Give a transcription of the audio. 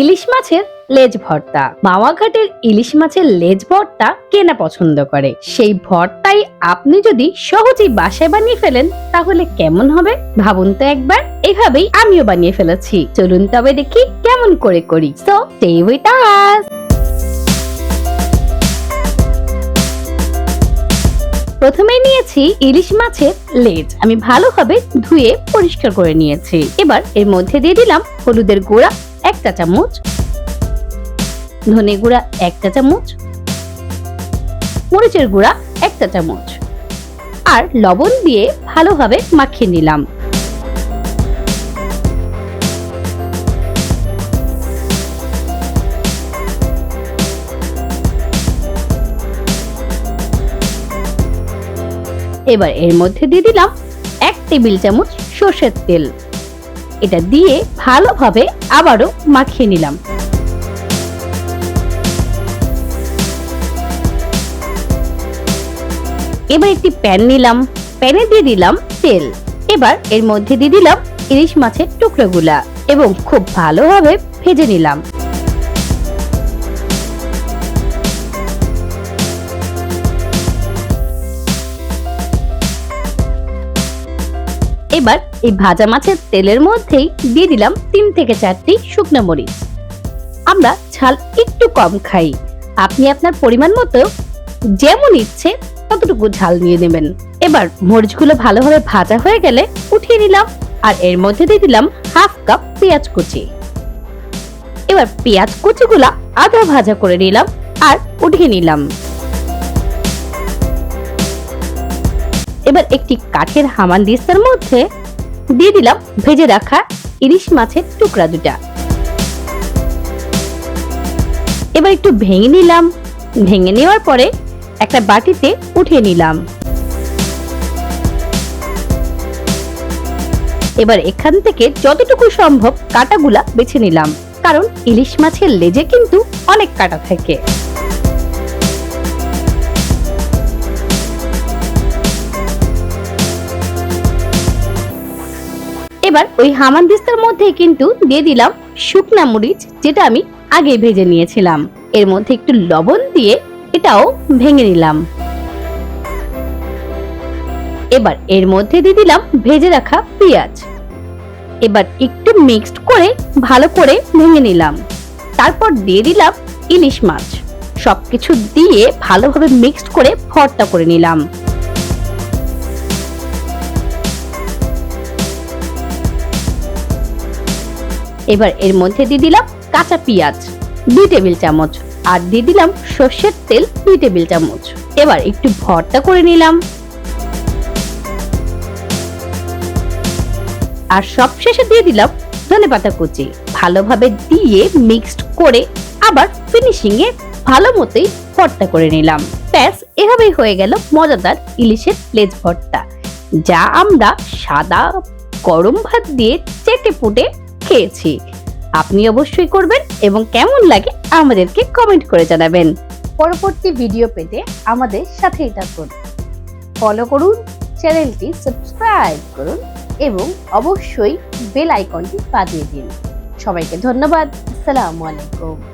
ইলিশ মাছের লেজ ভর্তা। মাওয়াঘাটের ইলিশ মাছের লেজ ভর্তা কেনা পছন্দ করে। সেই ভর্তাই আপনি যদি সহজেই বাসায় বানিয়ে ফেলেন, তাহলে কেমন হবে? ভাবুন তো একবার। এভাবেই আমিও বানিয়ে ফেলেছি। চলুন তবে দেখি কেমন করে করি। সো স্টে উইথ প্রথমে নিয়েছি ইলিশ মাছের লেজ। আমি ভালোভাবে ধুয়ে পরিষ্কার করে নিয়েছি। এবার এর মধ্যে দিয়ে দিলাম হলুদের গুঁড়া একটা চামচ। ধনে গুঁড়া একটা চামচ। মরিচের গুঁড়া একটা চামচ। আর লবণ দিয়ে ভালোভাবে মাখিয়ে নিলাম। এবার এর মধ্যে দিয়ে দিলাম এক টেবিল চামচ সর্ষের তেল। এটা দিয়ে ভালোভাবে আবারও মাখিয়ে নিলাম। এবার একটি প্যান নিলাম। প্যানে দিয়ে দিলাম তেল। এবার এর মধ্যে দিয়ে দিলাম ইলিশ মাছের টুকরোগুলা এবং খুব ভালোভাবে ভেজে নিলাম। এবার এই ভাজা মাছের তেলের মধ্যেই দিয়ে দিলাম তিন থেকে চারটি শুকনো মরিচ। আমরা ঝাল একটু কম খাই। আপনি আপনার পরিমাণ মতো যেমন ইচ্ছে ততটুকু ঝাল নিয়ে নেবেন। এবার মরিচগুলো ভালোভাবে ভাজা হয়ে গেলে উঠিয়ে নিলাম আর এর মধ্যে দিয়ে দিলাম হাফ কাপ পেঁয়াজ কুচি। এবার পেঁয়াজ কুচিগুলা আধা ভাজা করে নিলাম আর উঠিয়ে নিলাম। এবার একটি কাঠের হামানদিস্তার মধ্যে দিয়ে দিলাম ভেজে রাখা ইলিশ মাছের টুকরা দুটা এবার একটু ভেঙে নিলাম। ভেঙে নেওয়ার পরে একটা বাটিতে উঠিয়ে নিলাম। এবার এখান থেকে যতটুকু সম্ভব কাটাগুলা বেছে নিলাম। কারণ ইলিশ মাছের লেজে কিন্তু অনেক কাটা থাকে। এবার ওই হামানদিস্তার মধ্যে কিন্তু দিয়ে দিলাম শুকনা মরিচ, যেটা আমি আগে ভেজে নিয়েছিলাম। এর মধ্যে একটু লবণ দিয়ে এটাও ভেঙে নিলাম। এবার এর মধ্যে দিয়ে দিলাম ভেজে রাখা পেঁয়াজ। এবার একটু মিক্সড করে ভালো করে ভেঙে নিলাম। তারপর দিয়ে দিলাম ইলিশ মাছ। সবকিছু দিয়ে ভালোভাবে মিক্সড করে ভর্তা করে নিলাম। এবার এর মধ্যে দিয়ে দিলাম কাঁচা পেঁয়াজ, দুই টেবিল চামচ, আর দিয়ে দিলাম সর্ষের তেল, দুই টেবিল চামচ। এবার একটু ভর্তা করে নিলাম। আর সব শেষে দিয়ে দিলাম ধনে পাতা কুচি। ভালোভাবে দিয়ে মিক্সড করে আবার ফিনিশিং এ ভালো মতোই ভর্তা করে নিলাম। ব্যাস, এভাবেই হয়ে গেল মজাদার ইলিশের লেজ ভর্তা। যা আমরা সাদা গরম ভাত দিয়ে চেটে পুটে খেয়েছি আপনি অবশ্যই করবেন এবং কেমন লাগে আমাদেরকে কমেন্ট করে জানাবেন। পরবর্তী ভিডিও পেতে আমাদের সাথেই থাকুন। ফলো করুন, চ্যানেলটি সাবস্ক্রাইব করুন এবং অবশ্যই বেল আইকনটি বাজিয়ে দিন। সবাইকে ধন্যবাদ। আসসালামু আলাইকুম।